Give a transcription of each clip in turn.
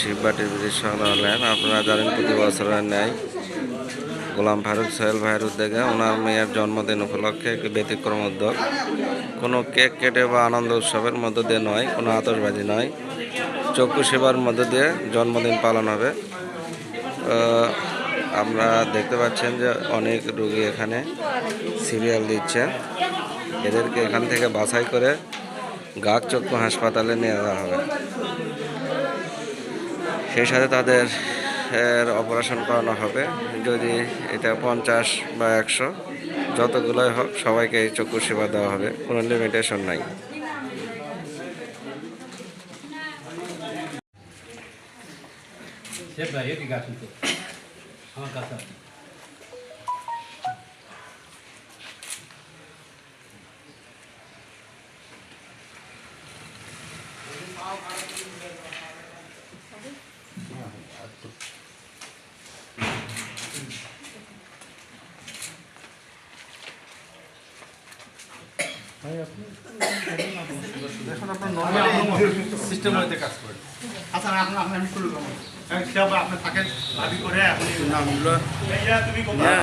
শিববাটির bridge সংগ্রহালয় আপনারা জানেন প্রতি বছরের ন্যায় গোলাম ফারুক সোহেল ভাইয়ের উদ্যোগে ওনার মেয়ের জন্মদিন উপলক্ষে একটি ব্যতিক্রম উদ্যোগ। কোনো কেক কেটে বা আনন্দ উৎসবের মধ্য দিয়ে নয়, কোনো আতশবাজি নয়। চক্ষু সেবার মধ্য দিয়ে জন্মদিন পালন হবে। আমরা দেখতে পাচ্ছেন যে অনেক রুগী এখানে সিরিয়াল দিচ্ছে। এদেরকে এখান থেকে বাছাই করে গাক চক্ষু হাসপাতালে নিয়ে যাওয়া হবে। সেই সাথে তাদের এর অপারেশন করানো হবে। যদি এটা পঞ্চাশ বা একশো যতগুলোই হোক সবাইকে এই চক্ষু সেবা দেওয়া হবে। কোনো লিমিটেশন নাই। আমার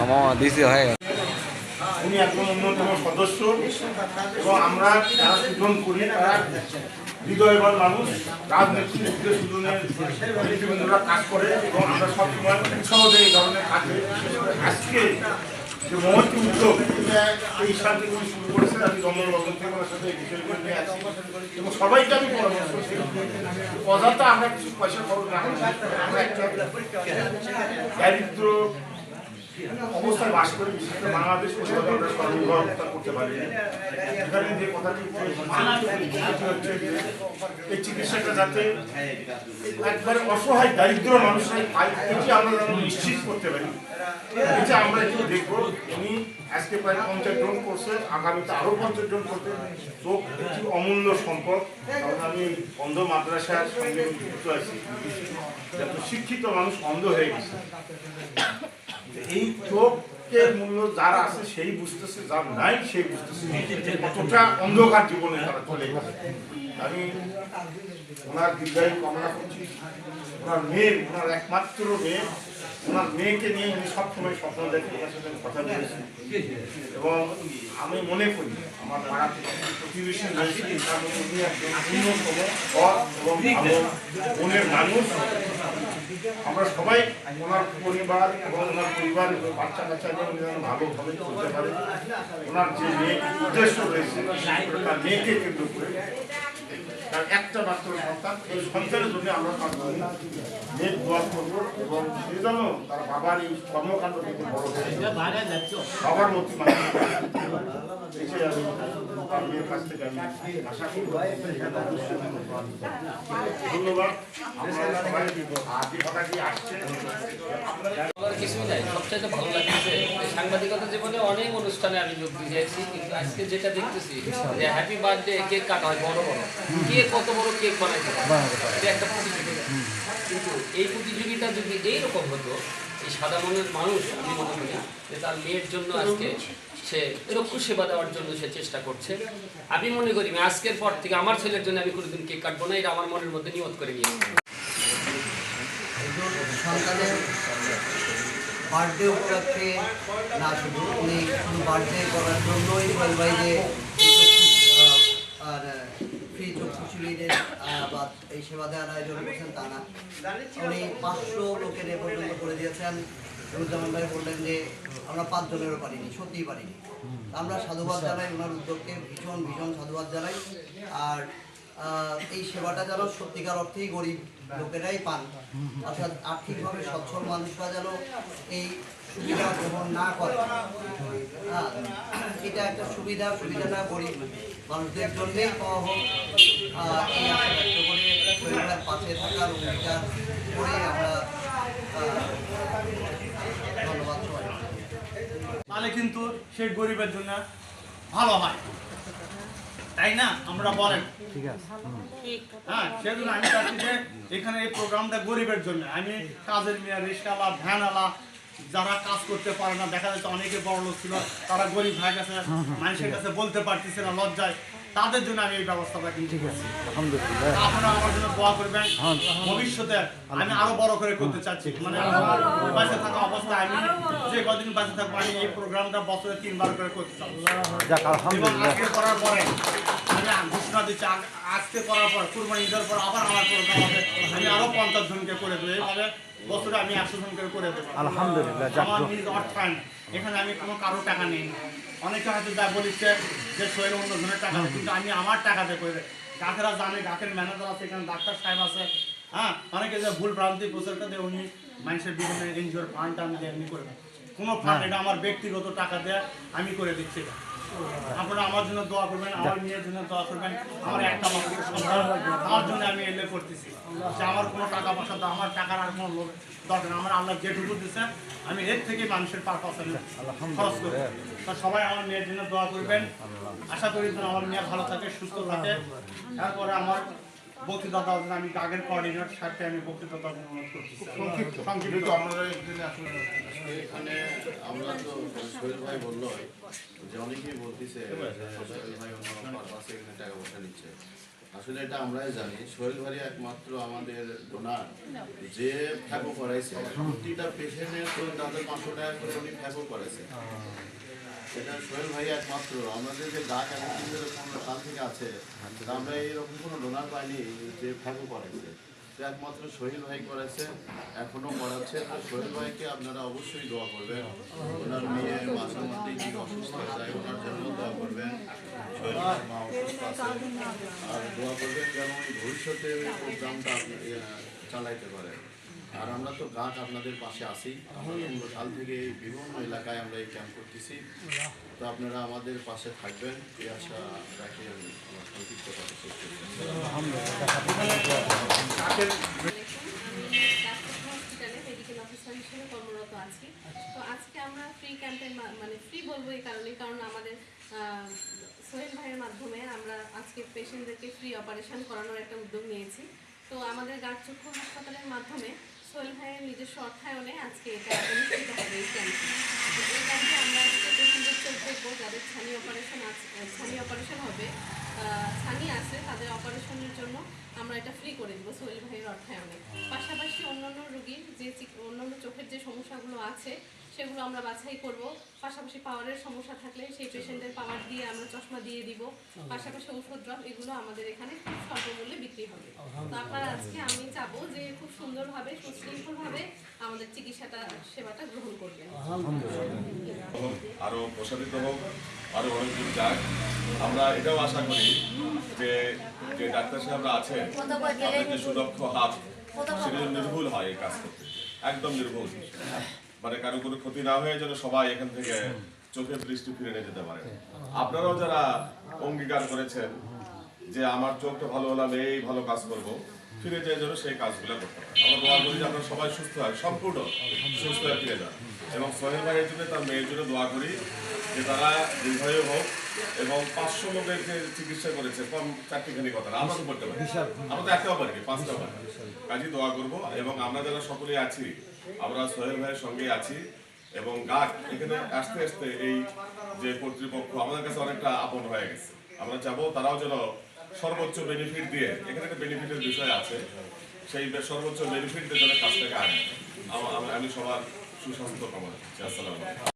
আমার দিছি হয়ে গেছে উনি একজন অন্যতম সদস্য এবং আমরা যারা সুজন করি, তারা হৃদয়বান মানুষ রাজনৈতিক দিকে সুজনের কাজ করে এবং আমরা সবসময় উৎসাহ দেই এই ধরনের কাজে আজকে যে মহৎ উদ্যোগ, এই সাথে উনি শুরু করেছেন। আমি রতন থেকে ওনার সাথে এই বিষয়গুলো নিয়ে আছি এবং সবাইকে আমি পরামর্শ করছি অযথা আমরা কিছু পয়সা খরচ না আমরা একটা দারিদ্র বাংলাদেশ করতে এই চিকিৎসাটা যাতে একবারে অসহায়, দারিদ্র মানুষের এটি আমরা নিশ্চিত করতে পারি। আমরা একটু দেখব। উনি আজকে প্রায় পঞ্চাশ জন করছে, আগামীতে আরও পঞ্চাশ জন করতে। চোখ একটি অমূল্য সম্পদ। আমি অন্ধ মাদ্রাসার সঙ্গে যুক্ত আছি। শিক্ষিত মানুষ অন্ধ হয়ে গেছে। এই চোখের মূল্য যারা আছে, সেই বুঝতেছে, যার নাই, সেই বুঝতেছে কতটা অন্ধকার জীবনে তারা চলে আমি ওনার দীর্ঘায়ু কামনা করছি। ওনার মেয়ে ওনার একমাত্র মেয়ে, ওনার মেয়েকে নিয়ে উনি সবসময় স্বপ্ন দেখে ওনার সাথে কথা বলেছি এবং আমি মনে করি, আমার পাড়া প্রতিবেশী উনি একজন অন্যতম এবং মনের মানুষ। আমরা সবাই ওনার পরিবার এবং ওনার পরিবার বাচ্চা কাচ্চা এবং ভালোভাবে চলতে পারে। ওনার যে উদ্দেশ্য রয়েছে তার মেয়েকে কিন্তু তার একটা মাত্র সন্তান এই সন্তানের জন্য আমরা তার জন্য দোয়া করব এবং সে যেন তার বাবার এই কর্মকাণ্ড থেকে বড় হয়ে বাবার মতো মানুষ আমি কাছ থেকে আমি আশা করব এখানে অবশ্যই আমি দোয়া দিব। ধন্যবাদ আপনারা সবাই আসছে বলার নাই সবচাইতে ভালো লাগতেছে যে সাংবাদিকতা জীবনে অনেক অনুষ্ঠানে আমি যোগ দিয়েছি কিন্তু আজকে যেটা দেখতেছি যে হ্যাপি বার্থডে কেক কাটা হয় বড় বড়। কে কত বড় কেক বানাইতে পারে একটা প্রতিযোগিতা। কিন্তু এই প্রতিযোগিতা যদি এইরকম হতো এই সাদা মনের মানুষ আমি মনে করি যে তার মেয়ের জন্য আজকে সে রক্ষু সেবা দেওয়ার জন্য সে চেষ্টা করছে। আমি মনে করি আজকের পর থেকে আমার ছেলের জন্য আমি কোনোদিন কেক কাটবো না এটা আমার মনের মধ্যে নিয়ত করে নিয়েছি। সন্তানের বার্থডে উপলক্ষে না শুধু উনি বার্থডে করার জন্যই বলবাই যে আর ফ্রি চক্ষু শিবিরের আহ, বা এই সেবা দেওয়ার আয়োজন করছেন তা না। উনি পাঁচশো লোকের এ পর্যন্ত করে দিয়েছেন। রুজ্জামান ভাই বললেন যে আমরা পাঁচজনেরও পারিনি সত্যিই পারিনি। আমরা সাধুবাদ জানাই ওনার উদ্যোগকে ভীষণ ভীষণ সাধুবাদ জানাই। আর এই সেবাটা যেন সত্যিকার অর্থেই গরিব লোকেরাই পান। অর্থাৎ আর্থিকভাবে সচ্ছল মানুষরা যেন এই সুবিধা গ্রহণ না করে। হ্যাঁ, এটা একটা সুবিধা সুবিধা না গরিব মানুষদের জন্যেই পাওয়া হোক। এই আশা ব্যক্ত করে পাশে থাকার অঙ্গীকার করে আমরা ধন্যবাদ সবাই তাহলে কিন্তু সেই গরিবের জন্য ভালো হয়। তাই না? আমরা বলেন। হ্যাঁ সেজন্য আমি চাচ্ছি যে এখানে এই প্রোগ্রামটা গরিবের জন্য। আমি কাজের মেয়ে রিক্সাওয়ালা ভ্যানওয়ালা যারা কাজ করতে পারে না দেখা যাচ্ছে অনেকে বড় লোক ছিল তারা গরিব হয়ে গেছে মানুষের কাছে বলতে পারতেছে না লজ্জায়। তাদের জন্য আমি এই ব্যবস্থাটা কিন্তু করছি। আপনারা আমার জন্য দোয়া করবেন। ভবিষ্যতে আমি আরও বড় করে করতে চাচ্ছি। মানে আমার থাকা অবস্থায় আমি যে কদিন বাঁচে থাকব আমি এই প্রোগ্রামটা বছরে তিনবার করে করতে চাচ্ছি আজকে করার পরে আমি ঘোষণা দিচ্ছি আজকে করার পর কুরবানি ঈদের পর আবার আমার প্রোগ্রাম হবে। আমি আরও পঞ্চাশ জনকে করে দেবো। এইভাবে বছরে আমি একশো জনকে করে দেবো। আলহামদুলিল্লাহ আমার নিজ অর্থায়ন এখানে আমি কোনো কারও টাকা নেই। অনেকে হয়তো যা বলিছে যে সোহেল অন্য জনের টাকা কিন্তু আমি আমার টাকাতে করে দেয় গাছেরা জানে গাছের ম্যানেজার আছে এখানে ডাক্তার সাহেব আছে। হ্যাঁ অনেকে যে ভুল ভ্রান্তি প্রচার করে উনি মানুষের বিভিন্ন এনজিওর ফান্ড আমি দিয়ে এমনি করে। কোনো ফান্ড এটা আমার ব্যক্তিগত টাকা দেয় আমি করে দিচ্ছি এটা। আপনারা আমার জন্য দোয়া করবেন আমার মেয়ের জন্য দোয়া করবেন আমার একটা মাত্র সন্তান তার জন্য আমি এলে করতেছি। যে আমার কোনো টাকা পয়সা দাও আমার টাকার আর কোনো লোভ দরকার। আমার আল্লাহ যেটুকু দিচ্ছে আমি এর থেকে মানুষের আমি খরচ করি তা সবাই আমার মেয়ের জন্য দোয়া করবেন। আশা করি আমার মেয়ে ভালো থাকে সুস্থ থাকে। তারপরে আমার বক্তৃতা দেওয়ার জন্য আমি আগের কোঅর্ডিনেটর সাথে আমি বক্তৃতা দেওয়ার অনুরোধ করছি সংক্ষিপ্ত সংক্ষিপ্ত যেহেতু এখানে আসলে এখানে আমরা তো সোহেল ভাই বলল যে অনেকেই বলতেছে সোহেল ভাই অন্য পারপাসে এখানে টাকা পয়সা নিচ্ছে। আসলে এটা আমরাই জানি সোহেল ভাই একমাত্র আমাদের ডোনার যে ফ্যাপো করাইছে প্রতিটা পেশেন্টের তো তাদের পাঁচশো টাকা করে উনি ফ্যাপো করেছে সোহেল ভাই একমাত্র। আমাদের যে থেকে আছে আমরা কোনো পাইনি যে একমাত্র সোহেল ভাই তো সোহেল ভাইকে আপনারা অবশ্যই দোয়া করবেন। ওনার মাঝে অসুস্থ ওনার জন্য দোয়া করবেন। সোহেল মা অসুস্থ আছে, আর দোয়া করবেন ভবিষ্যতে প্রোগ্রামটা চালাইতে পারেন আর আমরা তো গাছ আপনাদের পাশে আছি। আমরা পনেরো সাল থেকে এই বিভিন্ন এলাকায় আমরা এই ক্যাম্প করতেছি। তো আপনারা আমাদের পাশে থাকবেন। এই আশা রাখি আমি আমার সংক্ষিপ্ত কথা শেষ আমি মেডিকেল অফিসার হিসেবে কর্মরত আছি তো আজকে আমরা ফ্রি ক্যাম্পের মানে ফ্রি বলব এই কারণে কারণ আমাদের সোহেল ভাইয়ের মাধ্যমে আমরা আজকে পেশেন্টদেরকে ফ্রি অপারেশন করানোর একটা উদ্যোগ নিয়েছি তো আমাদের গাছ চক্ষু হাসপাতালের মাধ্যমে সোহেল ভাইয়ের নিজস্ব অর্থায়নে আজকে এটা হবে এই ক্যাম্পে এই ক্যাম্পে আমরা দেখব, যাদের ছানি অপারেশন আছে ছানি অপারেশন হবে ছানি আছে, তাদের অপারেশনের জন্য আমরা এটা ফ্রি করে দেবো সোহেল ভাইয়ের অর্থায়নে। পাশাপাশি অন্যান্য রুগীর যে অন্যান্য চোখের যে সমস্যাগুলো আছে সেগুলো আমরা বাছাই করব। পাশাপাশি পাওয়ারের সমস্যা থাকলে সেই পেশেন্টের পাওয়ার দিয়ে আমরা চশমা দিয়ে দিব। পাশাপাশি ওষুধ ড্রপ এগুলো আমাদের এখানে খুব স্বল্পমূল্যে বিক্রি হবে। তো আপনারা আজকে আমি চাবো যে খুব সুন্দরভাবে, সুশৃঙ্খলভাবে আমাদের চিকিৎসাটা, সেবাটা গ্রহণ করবেন। হোক আরও প্রসারিত হোক, আরও অনেক দূর যাক। আমরা এটাও আশা করি যে যে ডাক্তার সাহেবরা আছেন তাদের যে সুদক্ষ হাত সেটা নির্ভুল হয় এই কাজ করতে। একদম নির্ভুল। মানে কারও কোনো ক্ষতি না হয়ে যেন সবাই এখান থেকে চোখের দৃষ্টি ফিরে নিয়ে যেতে পারে। আপনারাও যারা অঙ্গীকার করেছেন যে আমার চোখটা ভালো হলাম এই ভালো কাজ করব, ফিরে যায় যেন সেই কাজগুলো করতে পারে। আমার দোয়া করি যে আমরা সবাই সুস্থ হয় সম্পূর্ণ সুস্থ হয়ে ফিরে যান। এবং সোহেল ভাইয়ের জন্য তার মেয়ের জন্য দোয়া করি যে তারা দীর্ঘায়ু হোক এবং পাঁচশো লোকের যে চিকিৎসা করেছে কম চারটিখানি কথা আমরা তো করতে পারি আমরা তো একটাও পারি পাঁচটাও পারি কাজে দোয়া করব এবং আমরা যারা সকলেই আছি আমরা সোহেল ভাইয়ের সঙ্গে আছি এবং গাক এখানে আসতে আসতে এই যে কর্তৃপক্ষ আমাদের কাছে অনেকটা আপন হয়ে গেছে। আমরা চাবো তারাও যেন সর্বোচ্চ বেনিফিট দিয়ে এখানে একটা বেনিফিটের বিষয় আছে সেই সর্বোচ্চ বেনিফিট দিয়ে যেন কাজটাকে আনে আমা- সবার সুস্বাস্থ্য কামনা করছি। আসসালামু